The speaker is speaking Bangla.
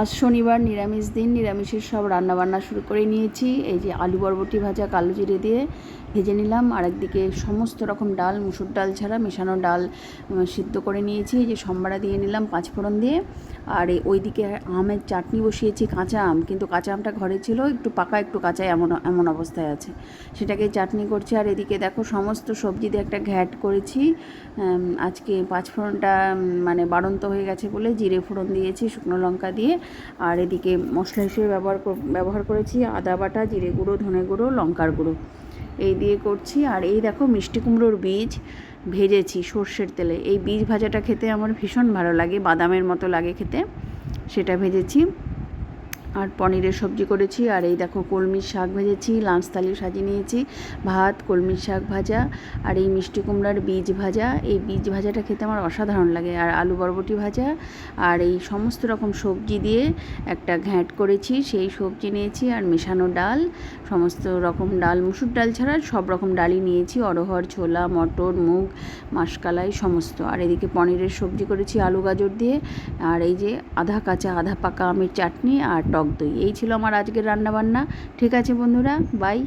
আজ শনিবার নিরামিষ দিন, নিরামিষের সব রান্নাবান্না শুরু করে নিয়েছি। এই যে আলু বরবটি ভাজা, কালো জিরে দিয়ে ভেজে নিলাম। আর একদিকে সমস্ত রকম ডাল, মুসুর ডাল ছাড়া মেশানো ডাল সিদ্ধ করে নিয়েছি। এই যে সম্বারা দিয়ে নিলাম পাঁচফোড়ন দিয়ে। আর ওইদিকে আমের চাটনি বসিয়েছি কাঁচা আম। কিন্তু কাঁচা আমটা ঘরে ছিল, একটু পাকা, একটু কাঁচা এমন এমন অবস্থায় আছে। সেটাকে চাটনি করছি। আর এদিকে দেখো সমস্ত সবজি দিয়ে একটা ঘ্যাট করেছি। আজকে পাঁচফোড়নটা মানে বাড়ন্ত হয়ে গেছে বলে জিরে ফোড়ন দিয়েছি, শুকনো লঙ্কা দিয়ে। আর এদিকে মশলা হিসেবে ব্যবহার ব্যবহার করেছি আদা বাটা, জিরে গুঁড়ো, ধনে গুঁড়ো, লঙ্কার গুঁড়ো। এই দিয়ে করছি আর এই দেখো মিষ্টি কুমড়োর বীজ ভেজেছি সর্ষের তেলে। এই বীজ ভাজাটা খেতে আমার ভীষণ ভালো লাগে, বাদামের মতো লাগে খেতে। সেটা ভেজেছি। আর পনিরের সবজি করেছি। আর এই দেখো কলমির শাক ভেজেছি, লাঞ্চ থালি সাজিয়ে নিয়েছি, ভাত, কলমির শাক ভাজা, আর এই মিষ্টি কুমড়ার বীজ ভাজা। এই বীজ ভাজাটা খেতে আমার অসাধারণ লাগে। আর আলু বরবটি ভাজা, আর এই সমস্ত রকম সবজি দিয়ে একটা ঘ্যাঁট করেছি, সেই সবজি নিয়েছি, আর মেশানো ডাল, সমস্ত রকম ডাল, মুসুর ডাল ছাড়া সব রকম ডালই নিয়েছি। অরহর ছোলা, মটর, মুগ মাসকালাই সমস্ত। আর এদিকে পনিরের সবজি করেছি আলু, গাজর দিয়ে। আর এই যে আধা কাঁচা, আধা পাকা আমের চাটনি আর টক দই। এই ছিল আমার আজকের রান্নাবান্না। ঠিক আছে বন্ধুরা, বাই।